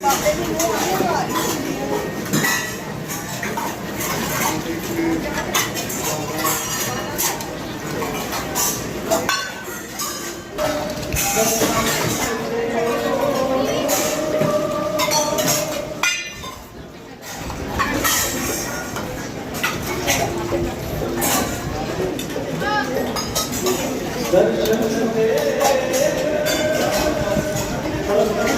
สวัสดีครับ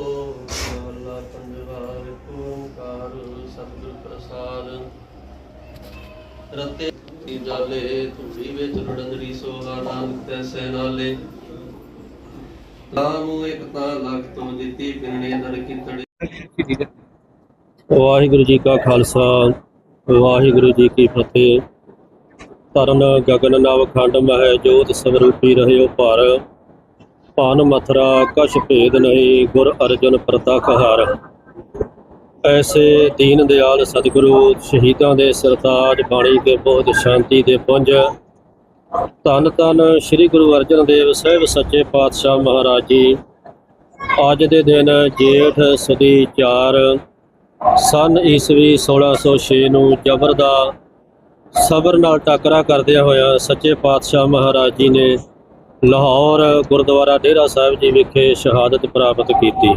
ਅੱਲਾ ਪੰਜਵਾ ਓੰਕਾਰ ਸਤਿਗੁਰ ਪ੍ਰਸਾਦ ਰਤੇ ਕੀ ਜਾਲੇ ਧੂੜੀ ਵਿੱਚ ਰੜੰਦਰੀ ਸੋਹਾ ਨਾਨਕ ਤੈਸੈ ਨਾਲੇ ਨਾਮ ਇੱਕ ਤਾਂ ਤੋਂ ਦਿੱਤੀ ਪਿੰਨੇ ਦਰ ਕੀਤੜੇ ਵਾਹਿਗੁਰੂ ਜੀ ਕਾ ਖਾਲਸਾ, ਵਾਹਿਗੁਰੂ ਜੀ ਕੀ ਫਤਿਹ। ਤਰਨ ਗਗਨ ਨਵ ਖੰਡ ਮਹਿ ਜੋਤ ਸਵਰੂਪੀ ਰਹਿਓ ਭਰ। ਭਾਨ ਮਥਰਾ, ਕਛ ਭੇਦ ਨਹੀਂ, ਗੁਰ ਅਰਜਨ ਪ੍ਰਤਖ ਹਰ। ਐਸੇ ਦੀਨ ਦਿਆਲ ਸਤਿਗੁਰੂ, ਸ਼ਹੀਦਾਂ ਦੇ ਸਰਤਾਜ, ਬਾਣੀ ਕੇ ਬਹੁਤ ਸ਼ਾਂਤੀ ਦੇ ਪੁੰਜ। ਧੰਨ ਧੰਨ ਸ੍ਰੀ ਗੁਰੂ ਅਰਜਨ ਦੇਵ ਸਾਹਿਬ ਸੱਚੇ ਪਾਤਸ਼ਾਹ ਮਹਾਰਾਜ ਜੀ। ਅੱਜ ਦੇ ਦਿਨ ਜੇਠ ਸਦੀ 4 ਸਨ ਈਸਵੀ 1606 ਨੂੰ ਜਬਰ ਦਾ ਸਬਰ ਨਾਲ ਟੱਕਰਾ ਕਰਦਿਆਂ ਹੋਇਆ ਸੱਚੇ ਪਾਤਸ਼ਾਹ ਮਹਾਰਾਜ ਜੀ ਨੇ ਲਾਹੌਰ ਗੁਰਦੁਆਰਾ ਡੇਰਾ ਸਾਹਿਬ ਜੀ ਵਿਖੇ ਸ਼ਹਾਦਤ ਪ੍ਰਾਪਤ ਕੀਤੀ।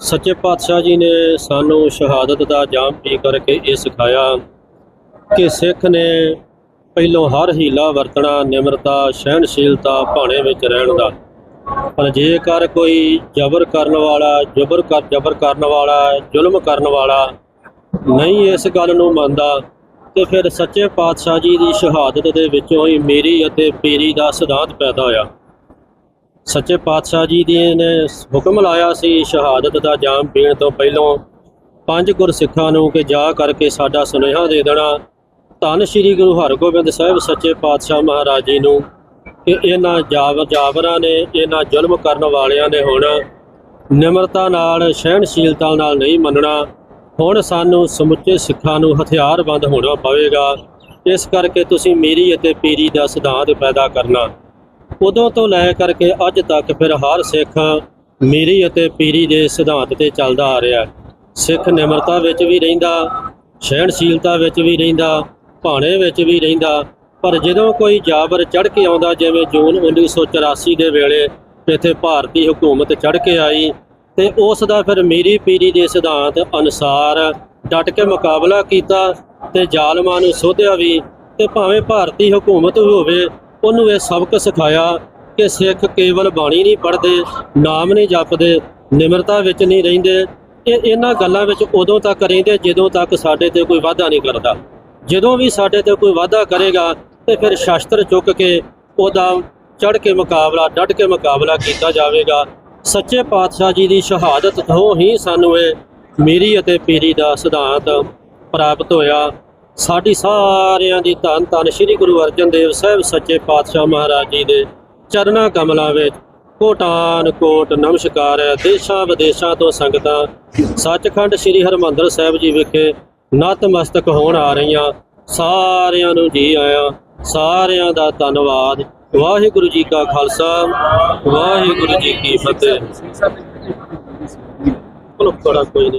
ਸੱਚੇ ਪਾਤਸ਼ਾਹ ਜੀ ਨੇ ਸਾਨੂੰ ਸ਼ਹਾਦਤ ਦਾ ਜਾਮ ਪੀ ਕਰਕੇ ਇਹ ਸਿਖਾਇਆ ਕਿ ਸਿੱਖ ਨੇ ਪਹਿਲੋਂ ਹਰ ਹੀਲਾ ਵਰਤਣਾ, ਨਿਮਰਤਾ, ਸਹਿਣਸ਼ੀਲਤਾ ਭਾਣੇ ਵਿੱਚ ਰਹਿਣ ਦਾ। ਪਰ ਜੇਕਰ ਕੋਈ ਜ਼ਬਰ ਕਰਨ ਵਾਲਾ, ਜ਼ਬਰ ਕਰ, ਜ਼ਬਰ ਕਰਨ ਵਾਲਾ, ਜ਼ੁਲਮ ਕਰਨ ਵਾਲਾ ਨਹੀਂ ਇਸ ਗੱਲ ਨੂੰ ਮੰਨਦਾ ਤੇ ਫਿਰ ਸੱਚੇ ਪਾਤਸ਼ਾਹ ਜੀ ਦੀ ਸ਼ਹਾਦਤ ਦੇ ਵਿੱਚੋਂ ਹੀ ਮੇਰੀ ਅਤੇ ਪੀਰੀ ਦਾ ਸਿਧਾਂਤ ਪੈਦਾ ਹੋਇਆ। ਸੱਚੇ ਪਾਤਸ਼ਾਹ ਜੀ ਦੇ ਨੇ ਹੁਕਮ ਲਾਇਆ ਸੀ ਸ਼ਹਾਦਤ ਦਾ ਜਾਮ ਪੀਣ ਤੋਂ ਪਹਿਲੋਂ ਪੰਜ ਗੁਰਸਿੱਖਾਂ ਨੂੰ ਕਿ ਜਾ ਕਰਕੇ ਸਾਡਾ ਸੁਨੇਹਾ ਦੇ ਦੇਣਾ। ਧੰਨ ਸ੍ਰੀ ਗੁਰੂ ਹਰਗੋਬਿੰਦ ਸਾਹਿਬ ਸੱਚੇ ਪਾਤਸ਼ਾਹ ਮਹਾਰਾਜ ਜੀ ਨੂੰ ਕਿ ਇਹਨਾਂ ਜਾਬ ਜਾਵਰਾਂ ਨੇ, ਇਹਨਾਂ ਜ਼ੁਲਮ ਕਰਨ ਵਾਲਿਆਂ ਨੇ ਹੁਣ ਨਿਮਰਤਾ ਨਾਲ, ਸਹਿਣਸ਼ੀਲਤਾ ਨਾਲ ਨਹੀਂ ਮੰਨਣਾ। ਹੁਣ ਸਾਨੂੰ ਸਮੁੱਚੇ ਸਿੱਖਾਂ ਨੂੰ ਹਥਿਆਰਬੰਦ ਹੋਣਾ ਪਵੇਗਾ। ਇਸ ਕਰਕੇ ਤੁਸੀਂ ਮੇਰੀ ਅਤੇ ਪੀਰੀ ਦਾ ਸਿਧਾਂਤ ਪੈਦਾ ਕਰਨਾ। ਉਦੋਂ ਤੋਂ ਲੈ ਕਰਕੇ ਅੱਜ ਤੱਕ ਫਿਰ ਹਰ ਸਿੱਖ ਮੇਰੀ ਅਤੇ ਪੀਰੀ ਦੇ ਸਿਧਾਂਤ ਤੇ ਚੱਲਦਾ ਆ ਰਿਹਾ। ਸਿੱਖ ਨਿਮਰਤਾ ਵਿੱਚ ਵੀ ਰਹਿੰਦਾ, ਸਹਿਣਸ਼ੀਲਤਾ ਵਿੱਚ ਵੀ ਰਹਿੰਦਾ, ਭਾਣੇ ਵਿੱਚ ਵੀ ਰਹਿੰਦਾ। ਪਰ ਜਦੋਂ ਕੋਈ ਜਾਬਰ ਚੜ ਕੇ ਆਉਂਦਾ, ਜਿਵੇਂ ਜੂਨ 1984 ਦੇ ਵੇਲੇ ਇੱਥੇ ਭਾਰਤੀ ਹਕੂਮਤ ਚੜ ਕੇ ਆਈ ਤੇ ਉਸ ਦਾ ਫਿਰ ਮੇਰੀ ਪੀਰੀ ਦੇ ਸਿਧਾਂਤ ਅਨੁਸਾਰ ਡਟ ਕੇ ਮੁਕਾਬਲਾ ਕੀਤਾ ਤੇ ਜ਼ਾਲਮਾਂ ਨੂੰ ਸੋਧਿਆ ਵੀ ਤੇ ਭਾਵੇਂ ਭਾਰਤੀ ਹਕੂਮਤ ਹੋਵੇ, ਉਹਨੂੰ ਇਹ ਸਬਕ ਸਿਖਾਇਆ ਕਿ ਸਿੱਖ ਕੇਵਲ ਬਾਣੀ ਨਹੀਂ ਪੜ੍ਹਦੇ, ਨਾਮ ਨਹੀਂ ਜਪਦੇ, ਨਿਮਰਤਾ ਵਿੱਚ ਨਹੀਂ ਰਹਿੰਦੇ। ਇਹ ਇਹਨਾਂ ਗੱਲਾਂ ਵਿੱਚ ਉਦੋਂ ਤੱਕ ਰਹਿੰਦੇ ਜਦੋਂ ਤੱਕ ਸਾਡੇ ਤੇ ਕੋਈ ਵਾਅਦਾ ਨਹੀਂ ਕਰਦਾ। ਜਦੋਂ ਵੀ ਸਾਡੇ ਤੇ ਕੋਈ ਵਾਅਦਾ ਕਰੇਗਾ ਤੇ ਫਿਰ ਸ਼ਸਤਰ ਚੁੱਕ ਕੇ ਉਹਦਾ ਚੜ ਕੇ ਮੁਕਾਬਲਾ, ਡਟ ਕੇ ਮੁਕਾਬਲਾ ਕੀਤਾ ਜਾਵੇਗਾ। ਸੱਚੇ ਪਾਤਸ਼ਾਹ ਜੀ ਦੀ ਸ਼ਹਾਦਤ ਤੋਂ ਹੀ ਸਾਨੂੰ ਇਹ ਮੇਰੀ ਅਤੇ ਪੀਰੀ ਦਾ ਸਿਧਾਂਤ ਪ੍ਰਾਪਤ ਹੋਇਆ। ਸਾਡੀ ਸਾਰਿਆਂ ਦੀ ਧੰਨ ਧੰਨ ਸ੍ਰੀ ਗੁਰੂ ਅਰਜਨ ਦੇਵ ਸਾਹਿਬ ਸੱਚੇ ਪਾਤਸ਼ਾਹ ਮਹਾਰਾਜ ਜੀ ਦੇ ਚਰਨਾਂ ਕਮਲਾਂ ਵਿੱਚ ਕੋਟਾਨ ਕੋਟ ਨਮਸਕਾਰ ਹੈ। ਦੇਸ਼ਾਂ ਵਿਦੇਸ਼ਾਂ ਤੋਂ ਸੰਗਤਾਂ ਸੱਚਖੰਡ ਸ੍ਰੀ ਹਰਮੰਦਰ ਸਾਹਿਬ ਜੀ ਵਿਖੇ ਨਤਮਸਤਕ ਹੋਣ ਆ ਰਹੀਆਂ। ਸਾਰਿਆਂ ਨੂੰ ਜੀ ਆਇਆਂ। ਸਾਰਿਆਂ ਦਾ ਧੰਨਵਾਦ। ਵਾਹਿਗੁਰੂ ਜੀ ਕਾ ਖਾਲਸਾ ਵਾਹਿਗੁਰੂ ਜੀ ਕੀ ਫਤਿਹ। ਥੋੜਾ ਕੋਈ ਨਹੀਂ।